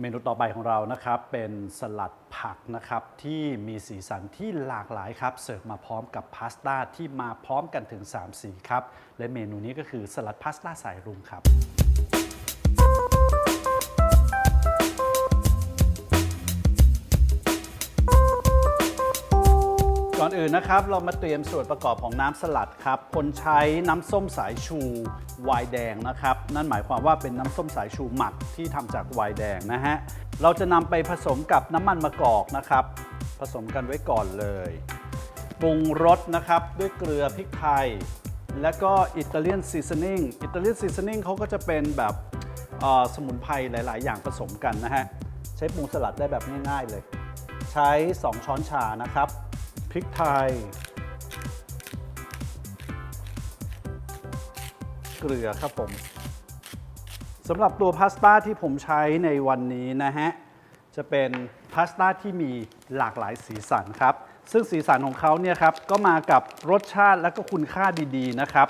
เมนูต่อไปของเรานะครับเป็นสลัดผักนะครับที่มีสีสันที่หลากหลายครับเสิร์ฟมาพร้อมกับพาสต้าที่มาพร้อมกันถึง 3 สีครับและเมนูนี้ก็คือสลัดพาสต้าสายรุ้งครับ อนอื่นนะครับ เรามาเตรียมส่วนประกอบของน้ำสลัดครับ คนใช้น้ำส้มสายชูไวน์แดงนะครับ นั่นหมายความว่าเป็นน้ำส้มสายชูหมักที่ทำจากไวน์แดงนะฮะ เราจะนำไปผสมกับน้ำมันมะกอกนะครับ ผสมกันไว้ก่อนเลย ปรุงรสนะครับด้วยเกลือพริกไทย แล้วก็อิตาเลียนซีซันนิ่ง อิตาเลียนซีซันนิ่งเขาก็จะเป็นแบบสมุนไพรหลาย ๆ อย่างผสมกันนะฮะ ใช้ปรุงสลัดได้แบบง่าย ๆ เลย ใช้ 2 ช้อนชานะครับ พริกไทย เกลือครับผมสำหรับตัวพาสต้าที่ผมใช้ในวันนี้นะฮะ จะเป็นพาสต้าที่มีหลากหลายสีสันครับ ซึ่งสีสันของเขาเนี่ยครับ ก็มากับรสชาติและก็คุณค่าดีๆนะครับ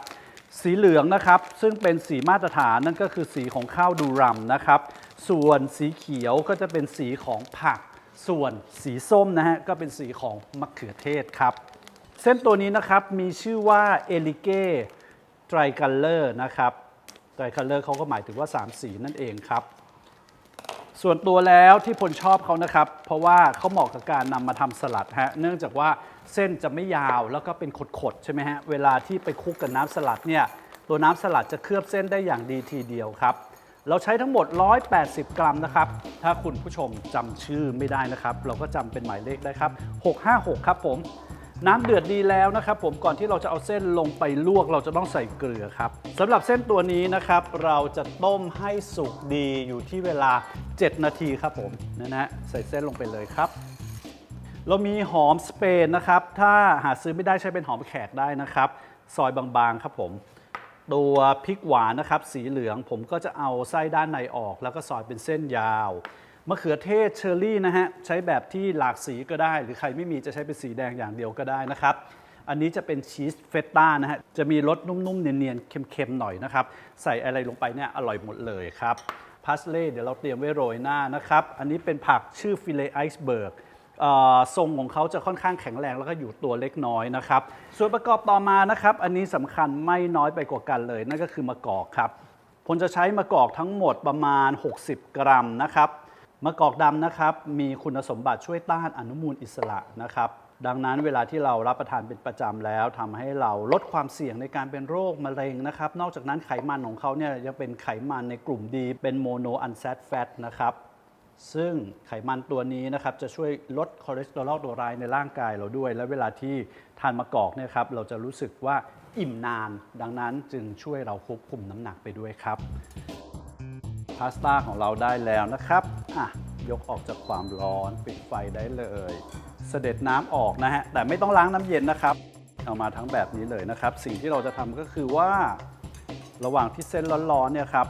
สีเหลืองนะครับ ซึ่งเป็นสีมาตรฐานนั่นก็คือสีของข้าวดูรัมนะครับ ส่วนสีเขียวก็จะเป็นสีของผัก ส่วนสีส้มนะฮะก็เป็นสีของมะเขือเทศครับ เส้นตัวนี้นะครับมีชื่อว่าเอลิเก้ไตรคัลเลอร์นะครับไตรคัลเลอร์เขาก็หมายถึงว่า 3 สีนั่นเองครับ ส่วนตัวแล้วที่พลชอบเขานะครับ เพราะว่าเขาเหมาะกับการนำมาทำสลัดฮะเนื่องจากว่าเส้นจะไม่ยาวแล้วก็เป็นขดๆใช่ไหมฮะเวลาที่ไปคลุกกับน้ำสลัดเนี่ยตัวน้ำสลัดจะเคลือบเส้นได้อย่างดีทีเดียวครับ เราใช้ทั้งหมด 180 กรัมนะครับ ถ้าคุณผู้ชมจำชื่อไม่ได้นะครับ เราก็จำเป็นหมายเลขได้ครับ 656 ครับผม น้ำเดือดดีแล้วนะครับ ผมก่อนที่เราจะเอาเส้นลงไปลวก เราจะต้องใส่เกลือครับสำหรับเส้นตัวนี้นะครับ เราจะต้มให้สุกดีอยู่ที่เวลา 7 นาทีครับผมนะนะใส่เส้นลงไปเลยครับ เรามีหอมสเปนนะครับ ถ้าหาซื้อไม่ได้ใช้เป็นหอมแขกได้นะครับ ซอยบางๆครับผม ตัวพริกหวานนะครับ สีเหลืองผมก็จะเอาไส้ด้านในออก แล้วก็ซอยเป็นเส้นยาวมะเขือเทศเชอร์รี่นะฮะใช้แบบที่หลากสีก็ได้ หรือใครไม่มีจะใช้เป็นสีแดงอย่างเดียวก็ได้นะครับ อันนี้จะเป็นชีสเฟตต้านะฮะจะมีรสนุ่มๆ เนียนๆเค็มๆหน่อยนะครับ ใส่อะไรลงไปเนี่ยอร่อยหมดเลยครับพาสเล่เดี๋ยวเราเตรียมไว้โรยหน้านะครับ อันนี้เป็นผักชื่อฟิเลไอซ์เบิร์ก ทรงของเขาจะค่อนข้างแข็งแรงแล้วก็อยู่ตัวเล็กน้อยนะครับ ส่วนประกอบต่อมานะครับ อันนี้สำคัญไม่น้อยไปกว่ากันเลย นั่นก็คือมะกอกครับผมจะใช้มะกอกทั้งหมดประมาณ 60 กรัมนะครับมะกอกดำนะครับมีคุณสมบัติช่วยต้านอนุมูลอิสระนะครับ ดังนั้นเวลาที่เรารับประทานเป็นประจำแล้วทำให้เราลดความเสี่ยงในการเป็นโรคมะเร็งนะครับ นอกจากนั้นไขมันของเขาเนี่ยยังเป็นไขมันในกลุ่มดีเป็นโมโนอันแซตแฟตนะครับ ซึ่งไขมันตัวนี้นะครับจะช่วยลดคอเลสเตอรอลตัวร้ายในร่างกายเราด้วย และเวลาที่ทานมะกอกเนี่ยครับเราจะรู้สึกว่าอิ่มนาน ดังนั้นจึงช่วยเราควบคุมน้ำหนักไปด้วยครับพาสต้าของเราได้แล้วนะครับอะยกออกจากความร้อนปิดไฟได้เลย เสด็จน้ำออกนะฮะแต่ไม่ต้องล้างน้ำเย็นนะครับ เอามาทั้งแบบนี้เลยนะครับ สิ่งที่เราจะทำก็คือว่า ระหว่างที่เส้นร้อนๆเนี่ยครับ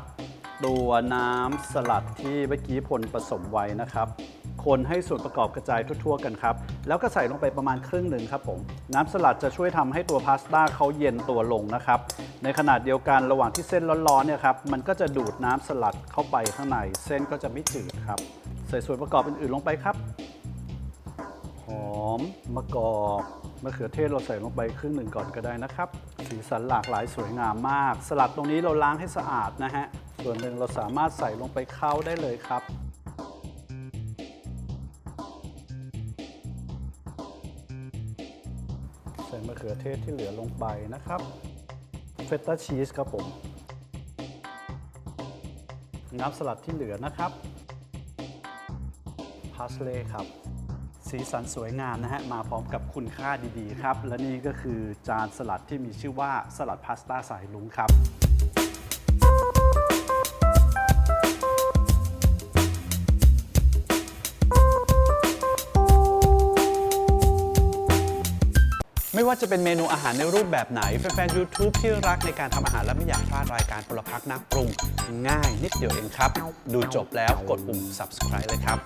ตัวน้ำสลัดที่เมื่อกี้พลผสมไว้นะครับ คนให้ส่วนประกอบกระจายทั่วๆกันครับ แล้วก็ใส่ลงไปประมาณครึ่งหนึ่งครับผม น้ำสลัดจะช่วยทำให้ตัวพาสต้าเขาเย็นตัวลงนะครับ ในขณะเดียวกันระหว่างที่เส้นร้อนๆเนี่ยครับ มันก็จะดูดน้ำสลัดเข้าไปข้างใน เส้นก็จะไม่จืดครับ ใส่ส่วนประกอบอื่นๆลงไปครับ หอม มะกอกมะเขือเทศเราใส่ลงไปครึ่งหนึ่งก่อนก็ได้นะครับ สีสันหลากหลายสวยงามมาก สลัดตรงนี้เราล้างให้สะอาดนะฮะ ส่วนหนึ่งเราสามารถใส่ลงไปเข้าได้เลยครับ ใส่มะเขือเทศที่เหลือลงไปนะครับเฟตตาชีสครับผม น้ำสลัดที่เหลือนะครับพาสเล่ครับสีสันสวยงามนะฮะ มาพร้อมกับคุณค่าดีๆครับ และนี่ก็คือจานสลัดที่มีชื่อว่าสลัดพาสต้าสายลุงครับ ว่าจะเป็นเมนูอาหารในรูปแบบไหน แฟนๆ YouTube ที่รักในการทำอาหารและไม่อยากพลาดรายการพลพักนักปรุง ง่ายนิดเดียวเองครับ ดูจบแล้วกดปุ่ม subscribe เลยครับ